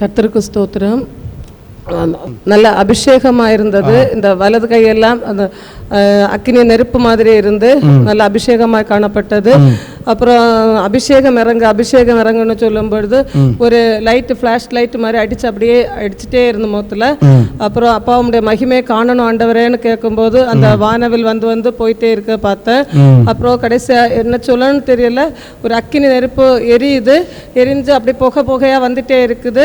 கர்த்தருக்கு ஸ்தோத்திரம். நல்ல அபிஷேகமாக இருந்தது இந்த வலது கையெல்லாம் அந்த அக்கினி நெருப்பு மாதிரி இருந்து நல்ல அபிஷேகமாய் காணப்பட்டது. அப்புறம் அபிஷேகம் இறங்க அபிஷேகம் இறங்குன்னு சொல்லும் பொழுது ஒரு லைட் ஃப்ளாஷ் லைட் மாதிரி அடிச்சு அப்படியே அடிச்சுட்டே இருந்த முகத்தில் அப்புறம் அப்பாவுடைய மகிமையை காணணும் ஆண்டவரேன்னு கேட்கும்போது அந்த வானவில் வந்து வந்து போயிட்டே இருக்க பார்த்தேன் அப்புறம் கடைசியா என்ன சொல்லணும்னு தெரியல. ஒரு அக்கினி நெருப்பு எரியுது. எரிஞ்சு அப்படி புகை புகையா வந்துட்டே இருக்குது.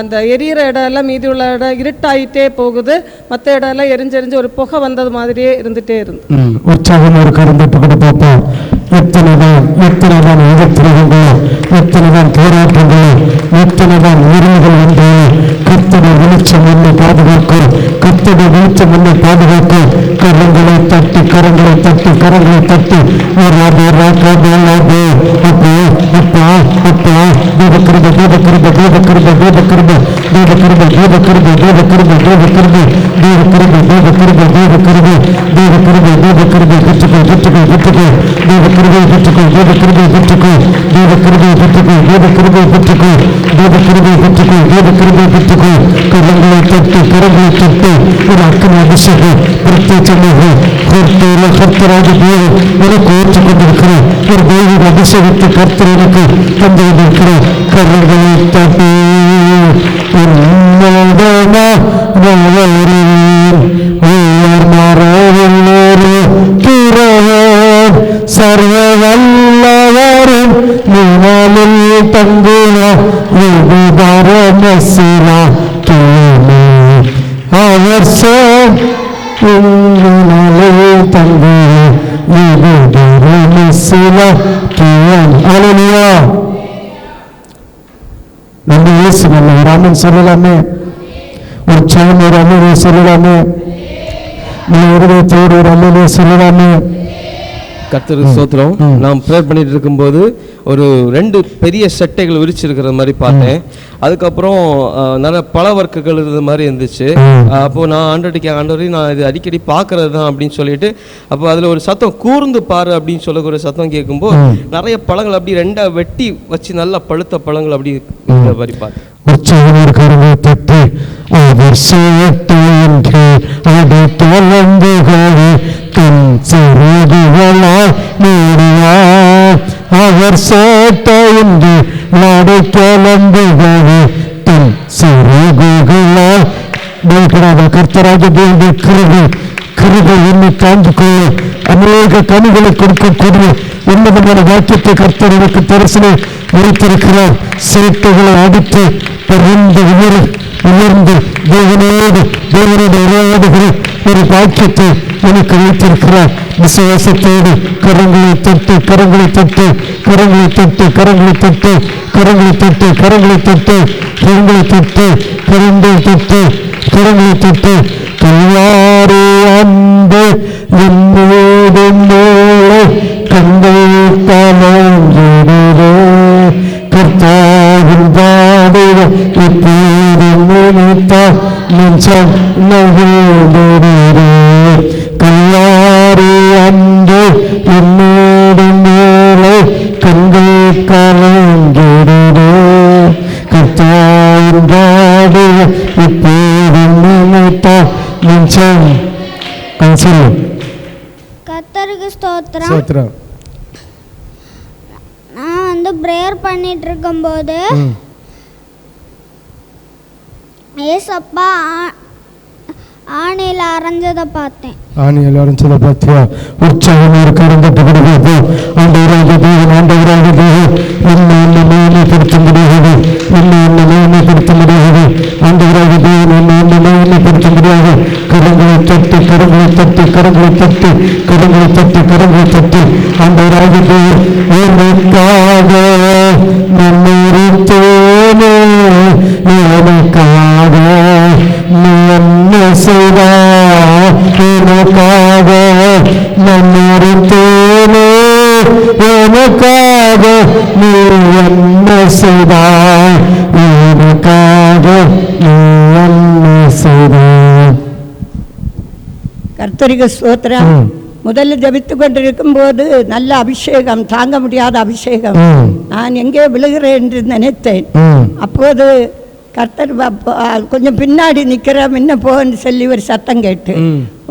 அந்த எரியிற இடம் எல்லாம் மீதி உள்ள இடம் இருட்டாயிட்டே போகுது. மற்ற இடம் எல்லாம் எரிஞ்செரிஞ்சு ஒரு புகை வந்தது மாதிரியே இருந்துட்டே இருந்து. உற்சாகம் ஒரு கருந்தட்டு கூட பார்ப்போம். எத்தனைதான் எத்தனைதான் எதிர்த்திருக்கின்றன எத்தனைதான் போராட்டங்களோ எத்தனைதான் உரிமைகள் என்றாலே கத்தடி வெளிச்சம் என்னை பாதுகாக்கும் கத்தடி வெளிச்சம் என்னை பாதுகாக்கும். கரங்களை தட்டி கரங்களை தட்டி கரங்களை தட்டி ஒரு அப்போ ராபே ராபே ராபே அப்பா அப்பா அப்பா தேவக்கிருப தேவக்கிருப தேவக்கிருப தேவக்கிருப தேவக்கிருப தேவக்கிருப தேவக்கிருப தேவக்கிருப தேவக்கிருப தேவக்கிருப தேவக்கிருப தேவக்கிருப தேவக்கிருப பெற்றுக்கோ பெற்றுக்கோ பெற்றுக்கோ தேவக்கிருபை பெற்றுக்கோ தேவக்கிருபை பெற்றுக்கோ தேவக்கிருபை பெற்றுக்கோ தேவக்கிருபை பெற்றுக்கோ தேவக்கிருபை பெற்றுக்கோ தேவக்கிருபை பெற்றுக்கோ கரங்களை தட்டு கரங்களை தட்டு ஒரு அக்கன அபிஷேகம் பிரத்யேகமாக கர்த்தர கர்த்தராக தேவன் எனக்கு ஏற்றுக் கொண்டிருக்கிறேன் ஒரு தெய்வீக அபிஷேகத்தை கர்த்தர் எனக்கு தந்து கொண்டிருக்கிறார் கரங்களை தட்டி உன்னதமா சர்வ வல்லவரும் நிழலில் தங்குவ നിനക്ക് എന്തെങ്കിലും കരകളെ തപ്പി സർവവല്ലവരും നിലവിൽ തങ്കുക വിവിധരമസില അവർ തങ്കുക വിവിധരമസില Amen. Hallelujah. నన్ను వేసినల్లా రామన్ సరళమే వచ్చాము రాముడు సరళమే నీ ఇరవై తోడు రమ్ముడు సరళమే கர்த்தருக்கு ஸ்தோத்திரம். நான் ப்ரேயர் பண்ணிட்டு இருக்கும்போது ஒரு ரெண்டு பெரிய சட்டைகள் விரிச்சிருக்கிற மாதிரி பார்த்தேன். அதுக்கப்புறம் நிறைய பல வர்க்குகள் இருந்த மாதிரி இருந்துச்சு. அப்போ நான் ஆண்டடிக்க ஆண்டவரையும் நான் இது அடிக்கடி பார்க்கறது தான் அப்படின்னு சொல்லிட்டு அப்போ அதில் ஒரு சத்தம் கூர்ந்து பாரு அப்படின்னு சொல்லக்கூடிய சத்தம் கேட்கும்போது நிறைய பழங்கள் அப்படி ரெண்டா வெட்டி வச்சு நல்லா பழுத்த பழங்கள் அப்படி இருக்கிற மாதிரி பார்த்தேன். உற்சாகம் அவர் சேட்டையின்றி நடு தொலந்துகளை தன் சிறுகுகளால் பயப்படாத கர்த்தராக தேவனுடைய கிருபை கிருபை என்னை தாழ்ந்து கொள்ள அநேக கனிகளை கொடுக்கக்கூடிய உன்னதமான வாக்கியத்தை கர்த்தர் எனக்கு தரிசனம் வைத்திருக்கிறார் சிறுத்தைகளை அடித்து பரந்த உயர உயர்ந்து தேவனோடு தேவனோடு உரையாடுகிற ஒரு பாக்கியத்தை எனக்கு வைத்திருக்கிறார் விசுவாசத்தோடு கரங்களை தொட்டு கரங்களை தொட்டு கரங்களை தொட்டு கரங்களை தொட்டு கரங்களை தொட்டு கரங்களை தொட்டு கரங்களை தொட்டு கரங்களை தொட்டு கரங்களை தொட்டு. கல்வாரி அன்பு என்னோடு ஸ்தோத்திரம் சோத்ரம் நான் வந்து ப்ரேயர் பண்ணிட்டு இருக்கும்போது ஏசப்பா ஆணையில் அரைஞ்சதை பார்த்தேன். ஆணி எல்லாரும் சொல்ல பார்த்தியா? உற்சாகம் ஒரு கரந்தட்டு கொடுக்கிறது. ஆண்டவராக தேவன் ஆண்டவராக தேவன் என்ன என்ன மேன்மைப்படுத்த முடியாது. என்ன என்ன மேன்மைப்படுத்த முடியாது. ஆண்டவராக தேவன் என்ன என்ன மேன்மைப்படுத்த முடியாது. கரங்களை தட்டி கரங்களை தட்டி கரங்களை தட்டி കടങ്ങളിൽ തെറ്റി കടങ്ങളിൽ തെറ്റി. അമ്പരാകട്ടെ എനക്കാകെ നിന്നിരുത്തേനേ എനക്കാകെ നന്ന സേവ എനക്കാകെ നിന്നിരുത്തേനേ എനക്കാകെ നീ എന്ന സേവ എനക്കാകെ നീ എന്ന സേവ. കർത്തരിക സ്തോത്രം. முதல்ல ஜபித்து கொண்டிருக்கும் போது நல்ல அபிஷேகம் தாங்க முடியாத அபிஷேகம். நான் எங்கே விழுகிறேன் என்று நினைத்தேன். அப்போது கர்த்தர் கொஞ்சம் பின்னாடி நிற்கிற முன்ன போன்னு சொல்லி ஒரு சத்தம் கேட்டு.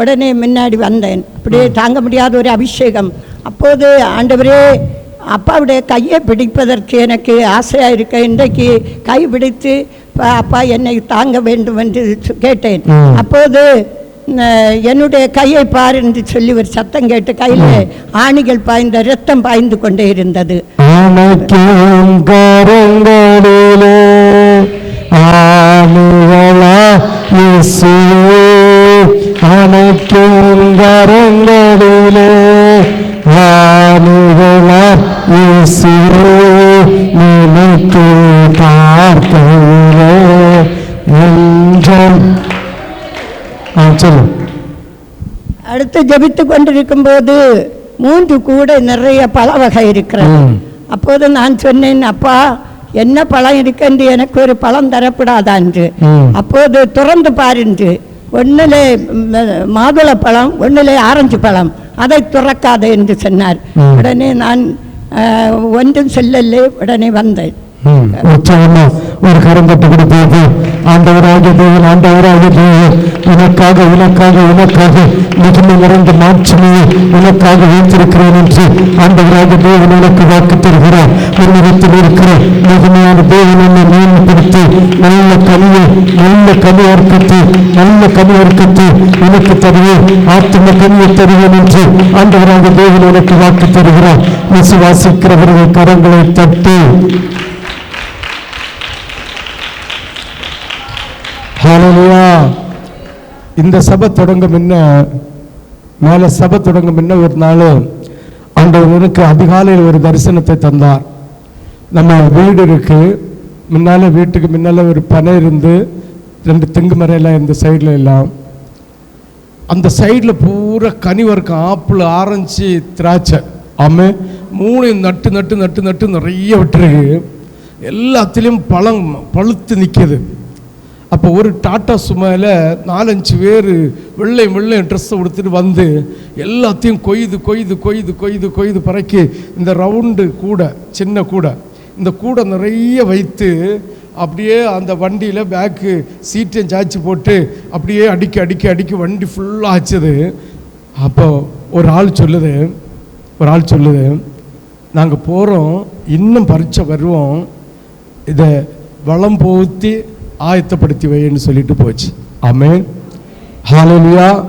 உடனே முன்னாடி வந்தேன் அப்படியே தாங்க முடியாத ஒரு அபிஷேகம் அப்போது ஆண்டவரே அப்பாவுடைய கையை பிடிப்பதற்கு எனக்கு ஆசையாக இருக்க இன்றைக்கு கை பிடித்து "பா, அப்பா என்னை தாங்க வேண்டும் என்று கேட்டேன். அப்போது என்னுடைய கையை பார் என்று சொல்லி ஒரு சத்தம் கேட்டு கையில் ஆணிகள் பாய்ந்த ரத்தம் பாய்ந்து கொண்டே இருந்தது. அணைக்கும் ஜெபித்து கொண்டிருக்கும் போது மூன்று கூட நிறைய பழ வகை இருக்கிறது. அப்போது நான் சொன்னேன் அப்பா என்ன பழம் இருக்கென்று எனக்கு ஒரு பழம் தரப்படாதான்று. அப்போது திறந்து பாருன்று ஒன்றிலே மாதுளை பழம் ஒன்றிலே ஆரஞ்சு பழம் அதை துறக்காதே என்று சொன்னார். உடனே நான் ஒன்றும் சொல்லலே உடனே வந்தேன். ஒரு கரம் தட்டு கொடுப்போது தேவன் ஆண்டவராக தேவன் உனக்காக உனக்காக உனக்காக மிகுந்த நிறைந்த மாட்சிமையை உனக்காக வைத்திருக்கிறேன் என்று ஆண்டவராக தேவன் உனக்கு வாக்கு தருகிறார். உன்னிடத்தில் இருக்கிற மிகுமையான தேவன் என்னை மேம்படுத்தி நல்ல கனியை நல்ல கனி வர்க்கத்தை நல்ல கனி வர்க்கத்தை உனக்கு தருவேன். ஆத்ம கனியை தருவேன் என்று ஆண்டவராக தேவன் உனக்கு வாக்கு தருகிறார். விசுவாசிக்கிறவர்கள் கரங்களை தட்டி ஹalleluya. இந்த சபை தொடங்க முன்ன மேலே சபை தொடங்க முன்ன ஒரு நாள் ஆண்டவர் எனக்கு அதிகாலையில் ஒரு தரிசனத்தை தந்தார். நம்ம வீடு இருக்கு. முன்னால் வீட்டுக்கு முன்னால் ஒரு பனை இருந்து ரெண்டு தெங்கு மரம் இந்த சைடில் எல்லாம். அந்த சைடில் பூரா கனி வர்க்கம் ஆப்பிள் ஆரஞ்சு திராட்சை. ஆமாம் மூணு நட்டு நட்டு நட்டு நட்டு நிறைய விட்டுருக்கு. எல்லாத்துலேயும் பழம் பழுத்து நிற்கிது அப்போ ஒரு டாட்டா சுமையில் நாலஞ்சு பேர் வெள்ளை வெள்ளை ட்ரெஸ்ஸை உடுத்துட்டு வந்து எல்லாத்தையும் கொய்து கொய்து கொய்து கொய்து கொய்து பறக்கி இந்த ரவுண்டு கூடை சின்ன கூடை இந்த கூடை நிறைய வைத்து அப்படியே அந்த வண்டியில் பேக்கு சீட்டையும் சாய்ச்சி போட்டு அப்படியே அடிக்க அடிக்க அடிக்க வண்டி ஃபுல்லாக ஆச்சுது. அப்போ ஒரு ஆள் சொல்லுது ஒரு ஆள் சொல்லுது நாங்கள் போகிறோம் இன்னும் பறிச்ச வருவோம். இதை வளம் போத்தி ஆயத்தப்படுத்தி வைன்னு சொல்லிட்டு போச்சு. ஆமென். ஹalleluya.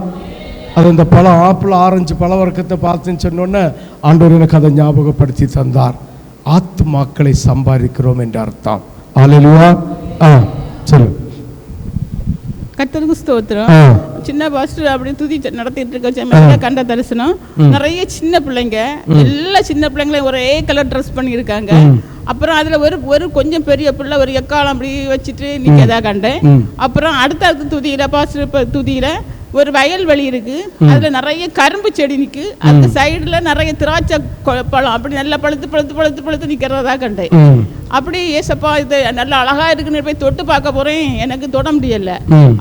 அது அந்த பழம் ஆப்பிள் ஆரஞ்சு பழ வர்க்கத்தை பார்த்துன்னு சொன்னோன்னே ஆண்டவர் எனக்கு அதை ஞாபகப்படுத்தி தந்தார். ஆத்துமாக்களை சம்பாதிக்கிறோம் என்ற அர்த்தம். ஹalleluya. ஆ சொல்லு. கர்த்தருக்கு ஸ்தோத்திரம். சின்ன பாஸ்டர் அப்படி துதி நடத்திட்டு இருக்க சமயத்துல கண்ட தரிசனம். நிறைய சின்ன பிள்ளைங்க எல்லா சின்ன பிள்ளைங்களையும் ஒரே கலர் ட்ரெஸ் பண்ணியிருக்காங்க. அப்புறம் அதுல ஒரு ஒரு கொஞ்சம் பெரிய பிள்ளை ஒரு எக்காலம் அப்படி வச்சுட்டு நிக்கதா கண்டேன். அப்புறம் அடுத்த அடுத்த துதியில பாஸ்டர் துதியில ஒரு வயல்வெளி இருக்கு. அதுல நிறைய கரும்பு செடி நிக்கு. அந்த சைடுல நிறைய திராட்சை பழம். அப்படி நல்லா பழுத்து பழுத்து பழுத்து பழுத்து நிக்கிறதா கண்டேன். அப்படி ஏசப்பா இது நல்லா அழகா இருக்குன்னு போய் தொட்டு பார்க்க போறேன். எனக்கு தொட முடியல.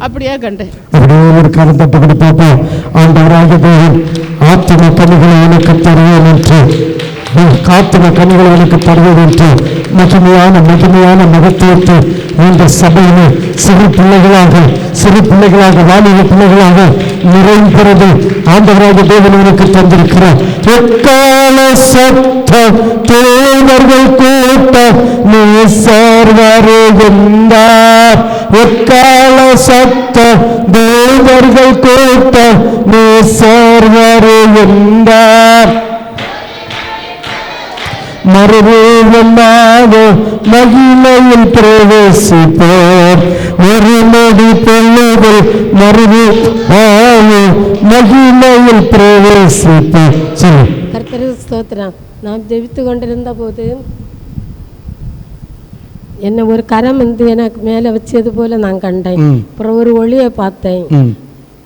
அப்படியே கண்டேன் அப்படியே ஒரு கரம் தட்டு கொடுப்போம் ஆண்டவராக தேவன் ஆத்திம கனிகளை எனக்கு தருவேன் என்று. காத்தின கனிகளை எனக்கு தருவேன் என்று. மகிமையான மகிமையான மகத்துவத்தை இந்த சபையிலே சிறு பிள்ளைகளாக சிறு பிள்ளைகளாக வாலிப பிள்ளைகளாக நிறைந்தது ஆண்டவராக தேவன் தந்திருக்கிறார் எக்கால சத்தம் தேவர்கள் கூட்டம் நீசர் வருகின்றார் எக்கால சத்தம் தேவர்கள் கூட்டம் நீசர் வருகின்றார் மகிமையில் பிரவேசிப்போர். நொடி பொழுதில் மறுரூபாக மகிமையில் பிரவேசிப்போர் சொல்லு. கர்த்தருக்கு ஸ்தோத்திரம். நான் ஜெபித்து கொண்டிருந்த போது என்னை ஒரு கரம் வந்து எனக்கு மேலே வச்சது போல நான் கண்டேன். அப்புறம் ஒரு ஒளியை பார்த்தேன்.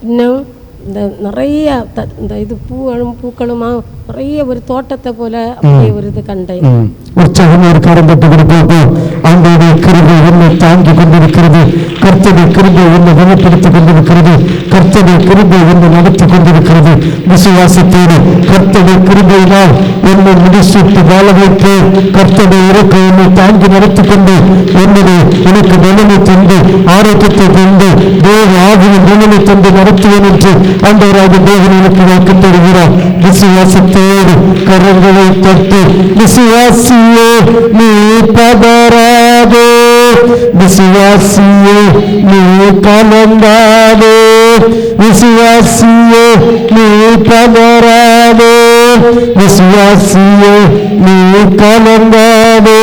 இன்னும் இந்த நிறைய த- இந்த இது பூக்களும் பூக்களுமா நிறைய ஒரு தோட்டத்தை போல அப்படியே ஒரு இது கண்டேன். ம். உற்சாகமா ஒரு கரம் தட்டு கொடுப்போம் ஆண்டோடைய கிருபை என்னை தாங்கி கொண்டிருக்கிறது. கர்த்தருடைய கிருபை என்னை வெளிப்படுத்திக் கொண்டிருக்கிறது. கர்த்தருடைய கிருபை என்னை நடத்தி கொண்டிருக்கிறது. விசுவாசத்தோடு கர்த்தருடைய கிருபையினால் என்னை முடிசூட்டி வாழ வைத்து கர்த்தருடைய இறக்கை என்னை தாங்கி நடத்தி கொண்டு என்னுடைய எனக்கு பலனை தந்து ஆரோக்கியத்தை தந்து தேவ ஆவியின் பலனை தந்து நடத்துவேன் என்று ஆண்டவராக தேவன் எனக்கு வாக்கு தருகிறார் விசுவாசத்தோடு கரங்களை தட்டி விசுவாசியே நீ பதறாதே விசுவாசியே நீ கலங்காதே விசுவாசியே நீ பதறாதே விசுவாசியே நீ கலங்காதே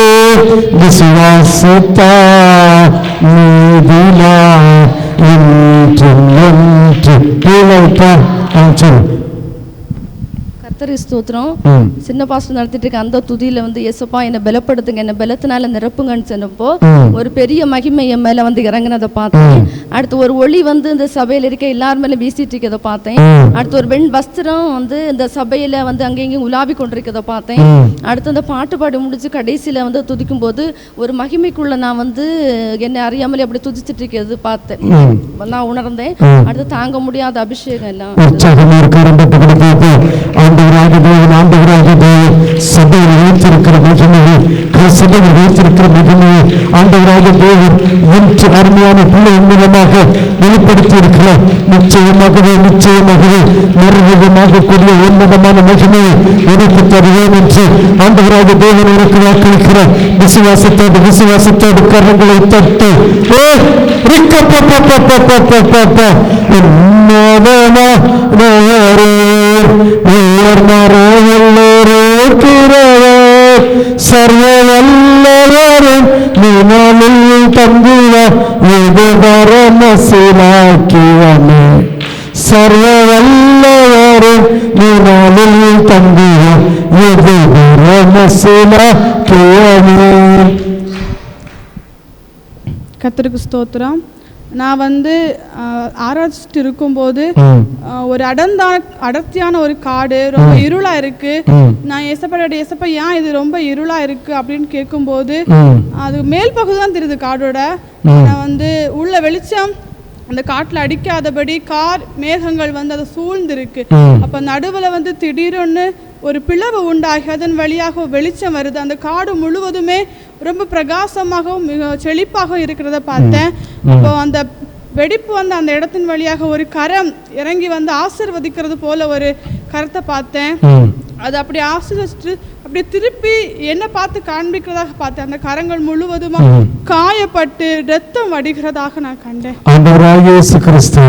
விசுவாசத்தா நீதினா என்றும் என்று பிழைப்பா ஆ, சொல்லு கர்த்தரி ஸ்தோத்திரம். சின்ன பாஸ்டர் நடத்திட்டு இருக்க அந்த துதியில வந்து ஏசப்பா என்னை பலப்படுத்துங்க என்னை பலத்தினால நிரப்புங்கன்னு சொன்னப்போ. ஒரு பெரிய மகிமை என் மேல வந்து இறங்குனதை பார்த்தேன் அடுத்து ஒரு ஒளி வந்து இந்த சபையில இருக்க எல்லார் மேல வீசிட்டு இருக்கதை பார்த்தேன். அடுத்து ஒரு வெண் வஸ்திரம் வந்து இந்த சபையில வந்து அங்கே இங்கேயும் உலாவி கொண்டிருக்கதை பார்த்தேன். அடுத்து அந்த பாட்டு பாடி முடிச்சு கடைசியில வந்து துதிக்கும் போது ஒரு மகிமைக்குள்ள நான் வந்து என்னை அறியாமலே அப்படி துதிச்சிட்டு இருக்கிறது பார்த்தேன். நான் உணர்ந்தேன். அடுத்து தாங்க முடியாத அபிஷேகம் எல்லாம் ஆண்டவராக தேவன் ஆண்டவராக தேவன். சபையில் வைத்திருக்கிற மகிமையை சபையில் வைத்திருக்கிற மகிமையை ஆண்டவராக தேவன் இன்று அருமையான பிள்ளை மூலமாக வெளிப்படுத்தி இருக்கிறார் நிச்சயமாகவே நிச்சயமாகவே நிர்வீகமாக கூடிய உன்னதமான மகிமையை எனக்கு தருவேன் என்று ஆண்டவராக தேவன் எனக்கு வாக்களிக்கிறார். விசுவாசத்தோடு விசுவாசத்தோடு கரங்களை தட்டு. ஓ ரிக்க ഉയർന്നറിയല്ലോരോത്തിരവേ സർവവല്ലവരും നിലവിൽ തമ്പിവ ഇത് പരമസിലാക്കിയവനെ. സർവവല്ലവരും നിലവിൽ തമ്പിവ ഇത് പരമസിലാക്കിയവനെ. കത്തിരിക്ക് സ്തോത്രം. நான் வந்து ஆராய்ச்சிட்டு இருக்கும்போது ஒரு அடர்ந்தா அடர்த்தியான ஒரு காடு ரொம்ப இருளா இருக்கு. நான் எசப்பட எசப்பா ஏன் இது ரொம்ப இருளா இருக்கு அப்படின்னு கேட்கும்போது. அது மேல் பகுதி தான் தெரியுது காடோட நான் வந்து உள்ள வெளிச்சம் அந்த காட்டுல அடிக்காதபடி கார் மேகங்கள் வந்து அதை சூழ்ந்திருக்கு. அப்ப நடுவுல வந்து திடீர்னு ஒரு பிளவு உண்டாகி அதன் வழியாக வெளிச்சம் வருது. அந்த காடு முழுவதுமே ரொம்ப பிரகாசமாகவும் மிக செழிப்பாகவும் இருக்கிறத பார்த்தேன். அப்போ அந்த வெடிப்பு வந்து அந்த இடத்தின் வழியாக ஒரு கரம் இறங்கி வந்து ஆசிர்வதிக்கிறது போல ஒரு கரத்தை பார்த்தேன். அது அப்படி ஆசிர்வதிச்சுட்டு அப்படியே திருப்பி என்ன பார்த்து காண்பிக்கிறதாக பார்த்தேன். அந்த கரங்கள் முழுவதுமா காயப்பட்டு ரத்தம் வடிகிறதாக நான் கண்டேன். இயேசு கிறிஸ்து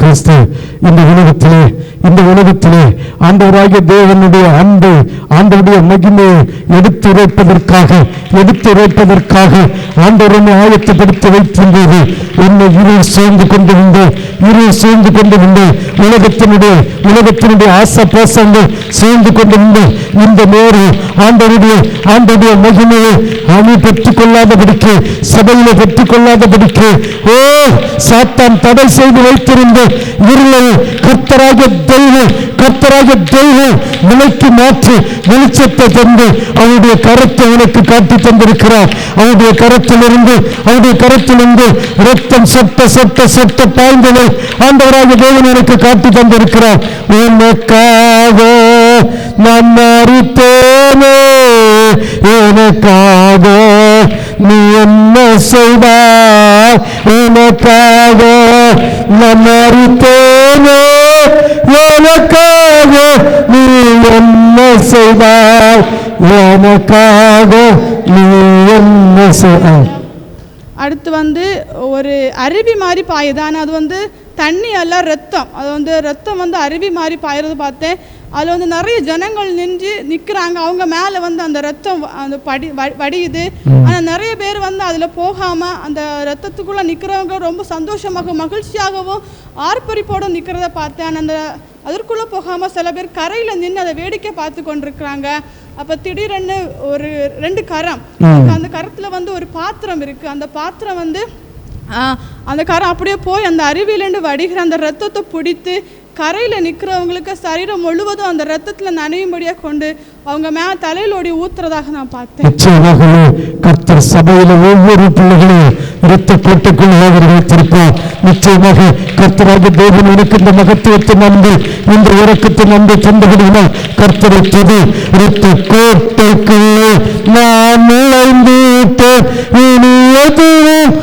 கிறிஸ்து இந்த உலகத்திலே இந்த உலகத்திலே ஆண்டவராகிய தேவனுடைய அன்பு ஆண்டவருடைய மகிமையை எடுத்துரைப்பதற்காக எடுத்துரைப்பதற்காக ஆண்டவரனை ஆயத்தப்படுத்தி வைத்திருந்தது என்னை இருள் சேர்ந்து கொண்டு வந்து இருள் சேர்ந்து கொண்டு வந்து உலகத்தினுடைய உலகத்தினுடைய ஆசை பாசங்கள் சேர்ந்து கொண்டு வந்து இந்த நேரு ஆண்டவருடைய ஆண்டவருடைய மகிமையை அணி பெற்றுக் கொள்ளாதபடிக்கு சபையில பெற்றுக் கொள்ளாதபடிக்கு ஓ சாத்தான் தடை செய்து வைத்திருந்த இருளை கர்த்தராக தெய்வம் கர்த்தராக தெய்வம் விலைக்கு மாற்றி வெளிச்சத்தை தந்து அவனுடைய கரத்தை அவனுக்கு காட்டி தந்திருக்கிறார். அவனுடைய கரத்திலிருந்து அவனுடைய கரத்திலிருந்து ரத்தம் சொட்ட சொட்ட சொட்ட பாய்ந்ததை ஆண்டவராக தேவன் எனக்கு காட்டி தந்திருக்கிறார். உனக்காக நான் மறித்தேனே எனக்காக நீ என்ன செய்வார் உனக்காக நான் மறித்தேனே எனக்காக நீ என்ன செய்தாய்? எனக்காக நீ என்ன செய்தாய்? அடுத்து வந்து ஒரு அருவி மாதிரி பாயுது. ஆனால் அது வந்து தண்ணி எல்லாம் ரத்தம். அது வந்து ரத்தம் வந்து அருவி மாதிரி பாயுறது பார்த்தேன். அதில் வந்து நிறைய ஜனங்கள் நின்று நிற்கிறாங்க அவங்க மேலே வந்து அந்த ரத்தம் அந்த படி வடியுது. ஆனால் நிறைய பேர் வந்து அதில் போகாமல் அந்த ரத்தத்துக்குள்ளே நிற்கிறவங்க ரொம்ப சந்தோஷமாக மகிழ்ச்சியாகவும் ஆர்ப்பரிப்போடு நிற்கிறத பார்த்தேன். அந்த அதற்குள்ளே போகாமல் சில பேர் கரையில் நின்று அதை வேடிக்கை பார்த்து கொண்டிருக்கிறாங்க. அப்போ திடீரென்னு ஒரு ரெண்டு கரம். அந்த கரத்தில் வந்து ஒரு பாத்திரம் இருக்குது அந்த பாத்திரம் வந்து அந்த காரம் அப்படியே போய் அந்த அருவியிலேருந்து வடிகிற அந்த ரத்தத்தை பிடித்து கரையில் நிற்கிறவங்களுக்கு சரீரம் முழுவதும் அந்த ரத்தத்தில் நனையும்படியாக கொண்டு அவங்க மே தலையிலோடி ஊத்துறதாக நான் பார்த்தேன். நிச்சயமாகவே கர்த்தர் சபையில ஒவ்வொரு பிள்ளைகளையும் ரத்த கோட்டைக்குள் அவர் வைத்திருப்பார் நிச்சயமாக கர்த்தராக தேவன் எனக்கு இந்த மகத்துவத்தை நம்பி இந்த இறக்கத்தை நம்பி தந்தபடினால் கர்த்தரை துதி ரத்த கோட்டைக்குள்ளே நான் நுழைந்து இனி எதுவும்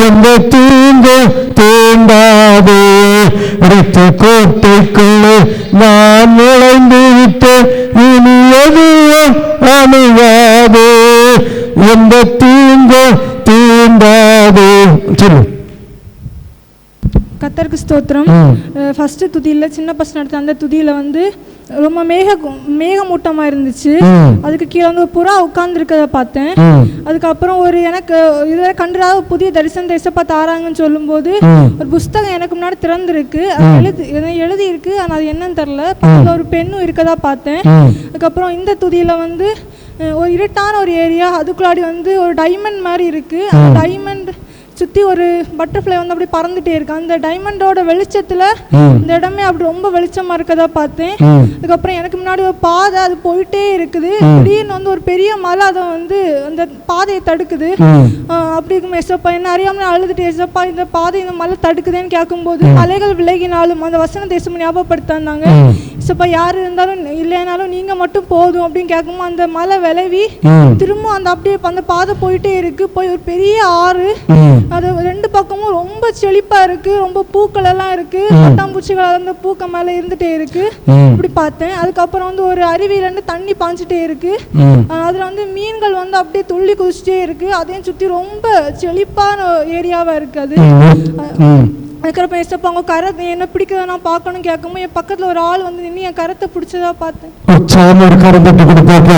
எந்த தீங்கு தீண்டாதே. இரத்த கோட்டைக்குள்ளே நான் நுழைந்து விட்டேன். இனி எதுவும் அணுகாதே. எந்த தீங்கு தீண்டாதே. சொல்லு. கத்தருக்கு ஸ்தோத்திரம். ம். ஃபஸ்ட்டு துதியில் சின்ன பசங்க நடத்த அந்த துதியில் வந்து ரொம்ப மேக மேகமூட்டமாக இருந்துச்சு. அதுக்கு கீழே வந்து புறா உட்காந்துருக்கத பார்த்தேன். அதுக்கப்புறம் ஒரு எனக்கு இதுவரை கண்டிராத புதிய தரிசனத்தை எசப்பா தாராங்கன்னு சொல்லும்போது. ஒரு புஸ்தகம் எனக்கு முன்னாடி திறந்திருக்கு அது எழுதி எதோ எழுதியிருக்கு ஆனால் அது என்னன்னு தெரில பக்கத்தில் ஒரு பெண்ணும் இருக்கதா பார்த்தேன். அதுக்கப்புறம் இந்த துதியில் வந்து ஒரு இருட்டான ஒரு ஏரியா அதுக்குள்ளாடி வந்து ஒரு டைமண்ட் மாதிரி இருக்குது அந்த டைமண்ட் சுற்றி ஒரு பட்டர்ஃப்ளை வந்து அப்படி பறந்துட்டே இருக்கு. அந்த டைமண்டோட வெளிச்சத்தில். இந்த இடமே அப்படி ரொம்ப வெளிச்சமாக இருக்கதா பார்த்தேன். அதுக்கப்புறம் எனக்கு முன்னாடி ஒரு பாதை அது போயிட்டே இருக்குது. திடீர்னு வந்து ஒரு பெரிய மலை அதை வந்து அந்த பாதையை தடுக்குது. அப்படி இருக்கும் எசப்பா என்ன அறியாம நான் அழுதுட்டு எசப்பா இந்த பாதை இந்த மலை தடுக்குதேன்னு கேட்கும்போது மலைகள் விலகினாலும் அந்த வசனத்தை ஞாபகப்படுத்தாங்க எசப்பா யார் இருந்தாலும் இல்லைனாலும் நீங்க மட்டும் போதும் அப்படின்னு கேட்கும்போது அந்த மலை விளைவி. திரும்ப அந்த அப்படியே அந்த பாதை போயிட்டே இருக்கு. போய் ஒரு பெரிய ஆறு. அது ரெண்டு பக்கமும் ரொம்ப செழிப்பா இருக்கு. ரொம்ப பூக்கள் எல்லாம் இருக்கு பட்டாம்பூச்சிகள் அந்த பூக்க மேல இருந்துட்டே இருக்கு. இப்படி பார்த்தேன். அதுக்கப்புறம் வந்து ஒரு அருவியில இருந்து தண்ணி பாஞ்சிட்டே இருக்கு. அதுல வந்து மீன்கள் வந்து அப்படியே துள்ளி குதிச்சுட்டே இருக்கு. அதையும் சுத்தி ரொம்ப செழிப்பான ஏரியாவா இருக்கு அது. அதுக்கப்புறம் ஏசப்பா அவங்க கரத்தை என்ன பிடிக்கிறத நான் பார்க்கணும் கேட்கும்போது என் பக்கத்தில் ஒரு ஆள் வந்து நின்று என் கரத்தை பிடிச்சதா பார்த்தேன். உற்சாகம் ஒரு கரம் தட்டி கொடுப்பாங்க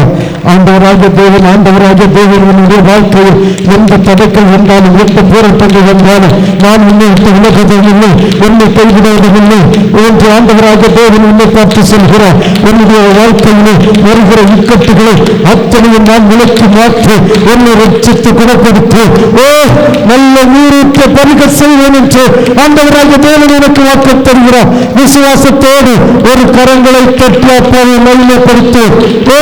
ஆண்டவராக தேவன் ஆண்டவராக தேவன் உன்னுடைய வாழ்க்கையில் எந்த தடைக்கள் வந்தாலும் எந்த போராட்டங்கள் வந்தாலும் நான் உன்னை விட்டு விலகுவதும் இல்லை உன்னை கைவிடுவதும் இல்லை என்று ஆண்டவராக தேவன் உன்னை பார்த்து சொல்கிறார். உன்னுடைய வாழ்க்கையிலே வருகிற இக்கட்டுகளை அத்தனையும் நான் விலக்கி மாற்றி உன்னை ரட்சித்து குணப்படுத்தி. ஓ நல்ல நீரூற்ற பருக செய்வேன் என்று அந்த ஆண்டவராக தேவன் எனக்கு வாக்கு தருகிறார் விசுவாசத்தோடு ஒரு கரங்களை தட்டி அப்போது மகிமைப்படுத்து ஓ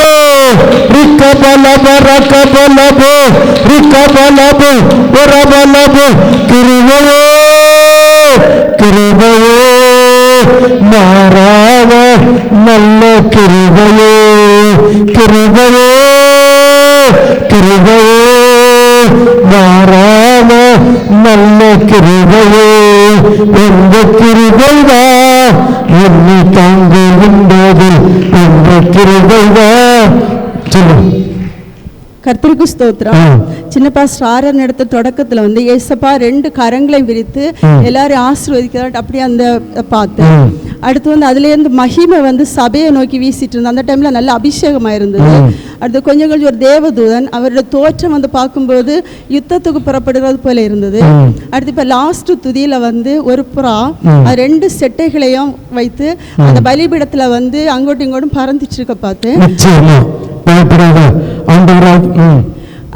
ரிக்கபலப ரக்கபலபோ ரிக்கபலபோ ஒரபலபோ கிருபையோ கிருபையோ மாறாத நல்ல கிருபையோ கிருபையோ கிருபையோ மாறாத நல்ல கிருபையோ. எந்த கிருபைதான் என்னை தாங்க தாங்குகின்றது எந்த கிருபைதான் சொல்லு கர்த்தருக்கு ஸ்தோத்திரம். ஆ. சின்ன பாஸ்டர் ஆரன் எடுத்த தொடக்கத்துல வந்து ஏசப்பா ரெண்டு கரங்களை விரித்து எல்லாரையும் ஆசீர்வதிக்கிறார் அப்படியே அந்த பார்த்தேன். அடுத்து வந்து அதுல இருந்து மகிமை வந்து சபையை நோக்கி வீசிட்டு இருந்தது அந்த டைம்ல நல்ல அபிஷேகமா இருந்தது. அடுத்து கொஞ்சம் கொஞ்சம் ஒரு தேவதூதன் அவரோட தோற்றம் வந்து பார்க்கும்போது யுத்தத்துக்கு புறப்படுறது போல இருந்தது. அடுத்து இப்ப லாஸ்ட் துதியில வந்து ஒரு புறா அது ரெண்டு செட்டைகளையும் வைத்து அந்த பலிபீடத்துல வந்து அங்கோட்டும் இங்கோட்டும் பறந்துட்டு இருக்க பார்த்தேன் நிச்சயமா. பயப்படாத. ஆண்டவராக ம்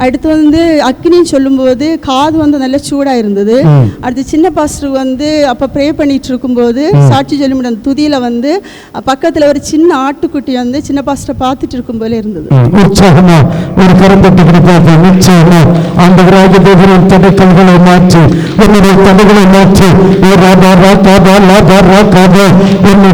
அடுத்து வந்து அக்னின்னு சொல்லும்போது காது வந்து நல்ல சூடா இருந்தது. அடுத்து சின்ன பாஸ்டர் வந்து அப்ப ப்ரே பண்ணிட்டு இருக்கும்போது சாட்சி சொல்லும் அந்த துதியில வந்து பக்கத்துல ஒரு சின்ன ஆட்டுக்குட்டி வந்து சின்ன பாஸ்டர் பார்த்துட்டு இருக்கும் போல இருந்தது உற்சாகமா ஒரு நிச்சயமா தடைக்கல்களை மாற்றி தடைகளை மாற்றி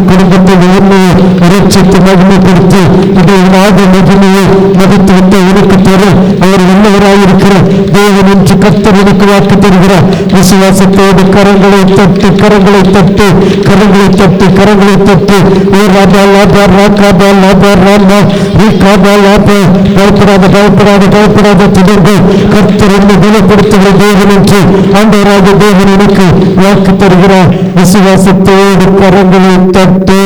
குடும்பத்தை உண்மையை ரட்சித்து மகிமைப்படுத்தி இதை நாடு மகிமையை மதித்து விட்டு உனக்கு தரும். அவர் நல்லவராயிருக்கிற தேவன் என்று கர்த்தர் எனக்கு வாக்கு தருகிறார். விசுவாசத்தோடு கரங்களை தட்டு கரங்களை தட்டு கரங்களை தட்டு கரங்களை தட்டு. ஓ ராபா லாபா ரா காபா லாபா ராமா. ரீ காபா லாபா. பயப்படாத பயப்படாத பயப்படாத தொடர்பு. கர்த்தர் என்னை குணப்படுத்துகிற தேவன் என்று ஆண்டவராக தேவன் எனக்கு வாக்கு தருகிறார். விசுவாசத்தோடு கரங்களை தட்டு.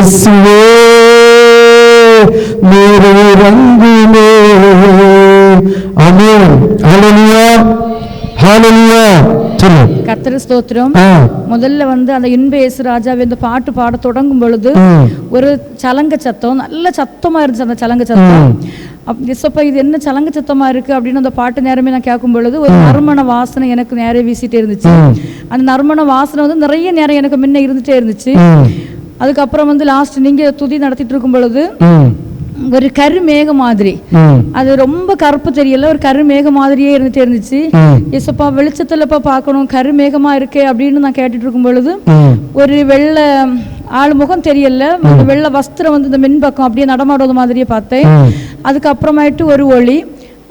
இயேசுவே நீர் இறங்குமே. ஆமென். ஹalleluya. ஹalleluya. சொல்லு. கத்திர ஸ்தோத்திரம். முதல்ல வந்து அந்த இன்ப இயேசு ராஜாவே இந்த பாட்டு பாட தொடங்கும் பொழுது. ஒரு சலங்க சத்தம் நல்ல சத்தமா இருந்துச்சு அந்த சலங்க சத்தம். அப் இசப்பா இது என்ன சலங்க சத்தமா இருக்கு அப்படின்னு அந்த பாட்டு நேரமே நான் கேட்கும் பொழுது ஒரு நறுமண வாசனை எனக்கு நேரே வீசிட்டே இருந்துச்சு. அந்த நறுமண வாசனை வந்து நிறைய நேரம் எனக்கு முன்ன இருந்துட்டே இருந்துச்சு. அதுக்கப்புறம் வந்து லாஸ்ட் நீங்க துதி நடத்திட்டு இருக்கும் பொழுது. ஒரு கரு மேக மாதிரி. அது ரொம்ப கருப்பு தெரியல ஒரு கரு மேக மாதிரியே இருந்துட்டே இருந்துச்சு. எசப்பா வெளிச்சத்துலப்பா பார்க்கணும் கரு மேகமா இருக்கே அப்படின்னு நான் கேட்டுட்டு இருக்கும் பொழுது. ஒரு வெள்ளை ஆள் முகம் தெரியல அந்த வெள்ளை வஸ்திரம் வந்து இந்த மின்பக்கம் அப்படியே நடமாடுவது மாதிரியே பார்த்தேன். அதுக்கப்புறமாயிட்டு ஒரு ஒளி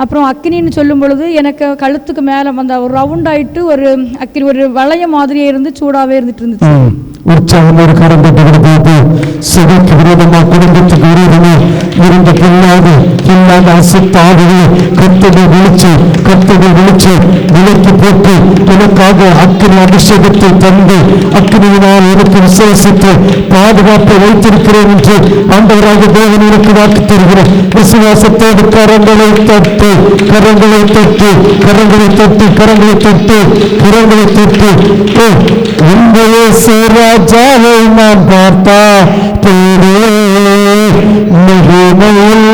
அப்புறம் அக்கினின்னு சொல்லும் பொழுது எனக்கு கழுத்துக்கு மேலே அந்த ஒரு ரவுண்ட் ஆயிட்டு ஒரு அக்கினி ஒரு வளைய மாதிரியே இருந்து சூடாவே இருந்துட்டு இருந்துச்சு ம். உற்சாகமோடு கரம் தட்டுகிற போது சபைக்கு விரோதமா குடும்பத்துக்கு விரோதமா இருந்த இல்லாத பின்னாத அசுத்தாகவே கத்தனை விழிச்சு கத்தனை விழிச்சு விலைக்கு போட்டு எனக்காக அக்கினி அபிஷேகத்தை தந்து அக்கினியினால் எனக்கு விசேஷித்து பாதுகாப்பை வைத்திருக்கிறேன் என்று ஆண்டவராக தேவன் எனக்கு வாக்கு தருகிறேன். விசுவாசத்தோடு கரங்களை தட்டு கரங்களை தட்டு கரங்களை தட்டு கரங்களை தட்டு கரங்களை தட்டு. ஓ, சேராஜாவை நான் பார்த்தா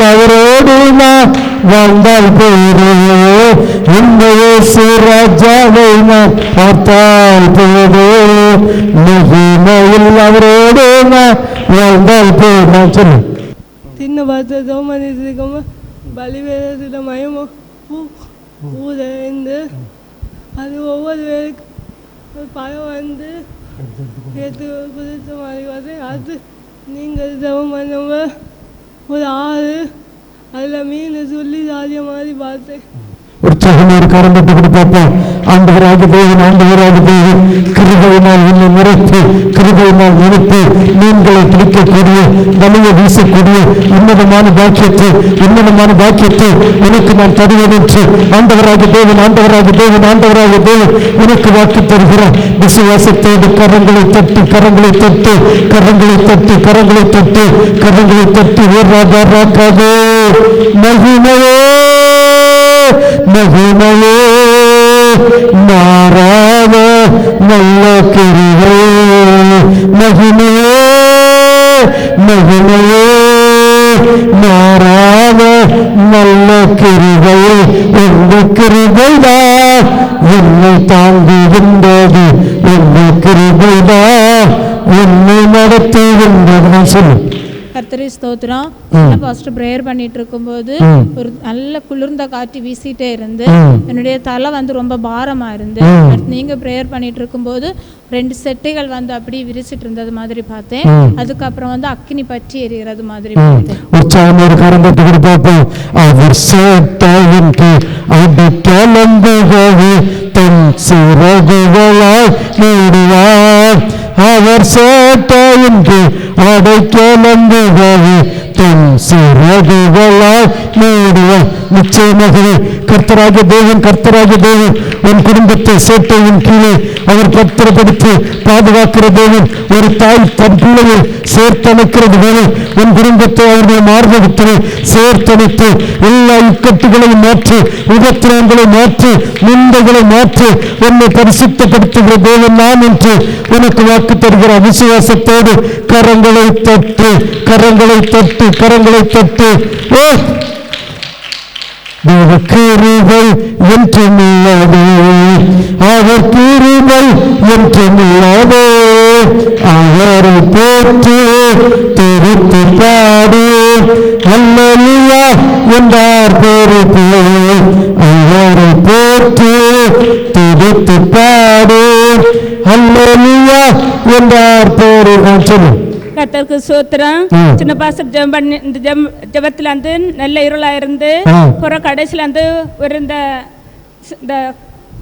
அவரோடு நான் வாழ்ந்தால் பேரே உங்களை ராஜாவை நான் பார்த்தால் பேரே மகிமையில் அவரோடு நான் வாழ்ந்தால் பேர் நான் சொல்லு. தின்ன பார்த்ததோ மனிதமா பலிவேதத்தில் மயமோ? பூ பூதந்து அது ஒவ்வொரு பேருக்கு பழம் வந்து நேற்று குதித்த மாதிரி வந்து அது நீங்கள் தவம் பண்ணவங்க ஒரு ஆறு அதில் மீன் சொல்லி ஜாலியாக மாதிரி பார்த்தேன் உற்சாகமோடு கரம் தட்டுகிற பார்ப்போம். ஆண்டவராக தேவன் ஆண்டவராக தேவன் கிருபையினால் உன்னை நிறைத்து கிருபையினால் நினைத்து மீன்களை பிடிக்கக்கூடிய வலிய வீசக்கூடிய உன்னதமான பாக்கியத்தை உன்னதமான பாக்கியத்தை உனக்கு நான் தருவேன் என்று ஆண்டவராக தேவன் ஆண்டவராக தேவன் ஆண்டவராக தேவன் உனக்கு வாக்கு தருகிறார் விசுவாசத்தோடு கரங்களை தட்டு கரங்களை தட்டு கரங்களை தட்டு கரங்களை தட்டு கரங்களை தட்டி. ஓ ராஜா மகிமையே. மகிமையே மாறாத நல்ல கிருபை மகிமையே மகிமையே மாறாத நல்ல கிருவை. உங்க கிருபைதான் என்னை தாங்குகின்றது? உங்க கிருபைதான் என்னை நடத்துகின்றது? நான் சொல்லு. கர்த்தரி ஸ்தோத்திரம். ஃபர்ஸ்ட் ப்ரேயர் பண்ணிட்டு இருக்கும்போது. ஒரு நல்ல குளிர்ந்த காற்று வீசிட்டே இருந்து. என்னுடைய தலை வந்து ரொம்ப பாரமா இருந்து நீங்க ப்ரேயர் பண்ணிட்டு இருக்கும்போது ரெண்டு செட்டைகள் வந்து அப்படியே விரிச்சிட்டு இருந்தது மாதிரி பார்த்தேன். அதுக்கப்புறம் வந்து அக்கினி பற்றி எரிகிறது மாதிரி உற்சாகம் தட்டுகிற பார்ப்போம். அவர் தன் சிறகுகளாய் நீடுவார். அவர் சேட்டாயின் கீழ் அடைக்கலம்புகவே தன் சிறகுகளால் நீடுவார் நிச்சயமாக கர்த்தராகிய தேவன் கர்த்தராகிய தேவன் உன் குடும்பத்தை சேட்டையின் கீழே அவர் பத்திரப்படுத்தி பாதுகாக்கிற தேவன் ஒரு தாய் தன் பிள்ளையை சேர்த்தமைக்கிறது போல உன் குடும்பத்தை அவருடைய மார்பகத்திலே சேர்த்தமைத்து எல்லா இக்கட்டுகளையும் மாற்றி உபத்திரங்களை மாற்றி நிந்தைகளை மாற்றி உன்னை பரிசுத்தப்படுத்துகிற தேவன் நான் என்று உனக்கு வாக்கு தருகிற விசுவாசத்தோடு கரங்களை தட்டு கரங்களை தட்டு கரங்களை தட்டு. ஓ! தேவ கிருபை என்றுமில்லதே. அவர் கிருபை என்றுமில்லதே. அவரை போற்று திருத்து பாடு. அல்லலியா என்றார் பொறுப்பு அவரை போற்று திருத்து பாடு. அல்லலியா என்றார் பொறுப்பு சொல்லு. கர்த்தருக்கு சோத்திரம். சின்ன பாஸ்டர் ஜெபம் பண்ணி இந்த ஜெபம் ஜெபத்துல வந்து நல்ல இருளா இருந்து. புற கடைசியில வந்து ஒரு இந்த இந்த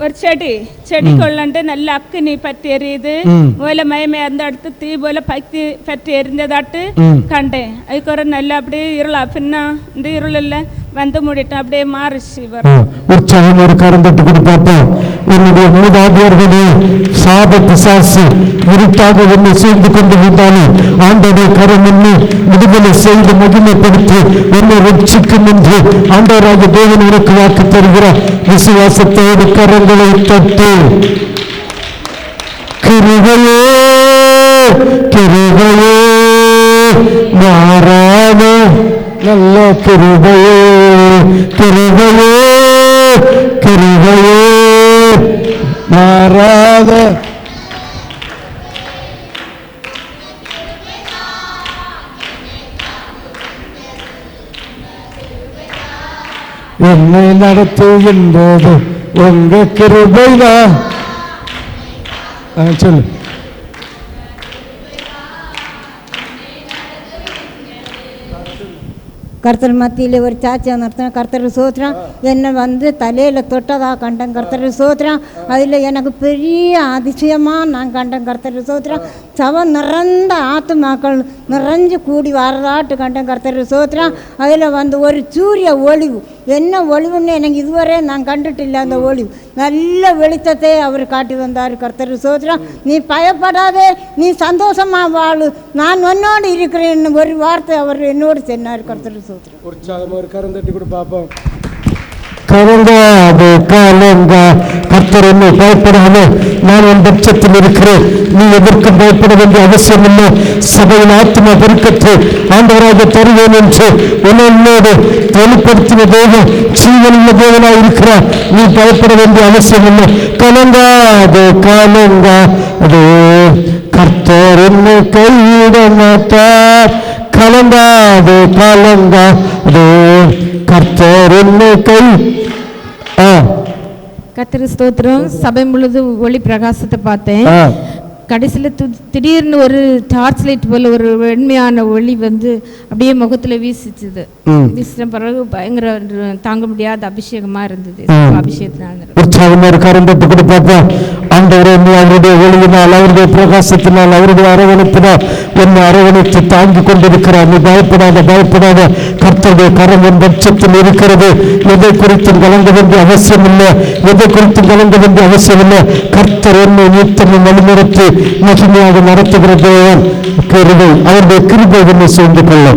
ஒரு செடி செடிக்குள்ளண்டு நல்ல அக்கினி பற்றி எரியுது. முதல்ல மயமே அந்த அடுத்து தீ போல பக்தி பற்றி எரிஞ்சதாட்டு. கண்டேன் அதுக்கு ஒரு நல்ல அப்படியே இருளா பின்ன இந்த இருள் இல்ல வந்து முடிட்டு அப்படியே மாறிச்சு உற்சாகம் ஒரு கரம் தட்டு கொடு பார்ப்போம் என்னுடைய மூதாதையர்களே சாப பிசாசு இருட்டாக ஒன்று சேர்ந்து கொண்டு வந்தாலும் ஆண்டோடைய கரம் என்னை விடுதலை செய்து மகிமைப்படுத்தி என்னை ரட்சிக்கும் என்று ஆண்டவராக தேவன் உனக்கு வாக்கு தருகிறார் விசுவாசத்தோடு கரங்களை தட்டு. கிருகையே கிருகையே மாறாத நல்ல கிருபையே. கிருபையே கிருபையே மாறாத என்னை நடத்துகின்றது. உங்க கிருபைதான். ஆ, சொல்லு. கர்த்தர் மத்தியில் ஒரு சாட்சியாக நடத்தினேன் கர்த்தர் சோத்திரம் என்னை வந்து தலையில் தொட்டதாக கண்டேன் கர்த்தர் சோத்திரம் அதில் எனக்கு பெரிய அதிசயமாக நான் கண்டேன் கர்த்தர் சோத்திரம் சவம் நிறந்த ஆத்துமாக்கள் நிறைஞ்சு கூடி வரதாட்டு கண்டேன் கர்த்தர் சோத்திரம் அதில் வந்து ஒரு சூரிய ஒளிவு. என்ன ஒளிவுன்னு எனக்கு இதுவரை நான் கண்டுட்டு இல்லை அந்த ஒளிவு. நல்ல வெளிச்சத்தை அவர் காட்டி வந்தார் கர்த்தர் சோத்திரம் நீ பயப்படாதே நீ சந்தோஷமாக வாழு. நான் உன்னோடு இருக்கிறேன்னு ஒரு வார்த்தை அவர் என்னோடு சொன்னார் கர்த்தர் சோத்திரம் உற்சாகமாக ஒரு தட்டி கூட பார்ப்போம் கலங்காது கலங்கா கர்த்தர் என்னை பயப்படாமல் நான் என் பட்சத்தில் இருக்கிறேன். நீ எதற்கும் பயப்பட வேண்டிய அவசியம் இல்லை. சபையின் ஆத்மா பெருக்கத்தை ஆண்டவராக தருவேன் என்று உன்னோடு வெளிப்படுத்தின தேவன் ஜீவனுள்ள தேவனாய் இருக்கிறார். நீ பயப்பட வேண்டிய அவசியம் இல்லை. கலங்காது கலங்கா. அதோ கர்த்தர் என்னை கைவிட மாட்டார். கலங்காது கலங்காது கர்த்தர் என்னை கை கத்திர ஸ்தோத்திரம். சபை முழுது ஒளி பிரகாசத்தை பார்த்தேன். கடைசியில் திடீர்னு ஒரு டார்ச் லைட் போல ஒரு வெண்மையான ஒளி வந்து அப்படியே முகத்துல வீசிச்சுது. வீசின பிறகு பயங்கர தாங்க முடியாத அபிஷேகமா இருந்தது. அபிஷேகத்தினால. உற்சாகமா ஒரு ஆண்டவரே நீ அவருடைய ஒளியினால் அவருடைய பிரகாசத்தினால் அவருடைய அரவணைப்பினால் என்னை அரவணைத்து தாங்கி கொண்டிருக்கிறார். நீ பயப்படாத பயப்படாத. கர்த்தருடைய கரம் என் பட்சத்தில் இருக்கிறது. எதை குறித்தும் கலங்க வேண்டிய அவசியம் இல்லை எதை குறித்தும் கலங்க வேண்டிய அவசியம் இல்லை கர்த்தர் என்னை நீத்தனை வழிநடத்தி மகிமையாக நடத்துகிறதே தேவன். கிருபை அவருடைய கிருபை என்னை சேர்ந்து கொள்ளும்.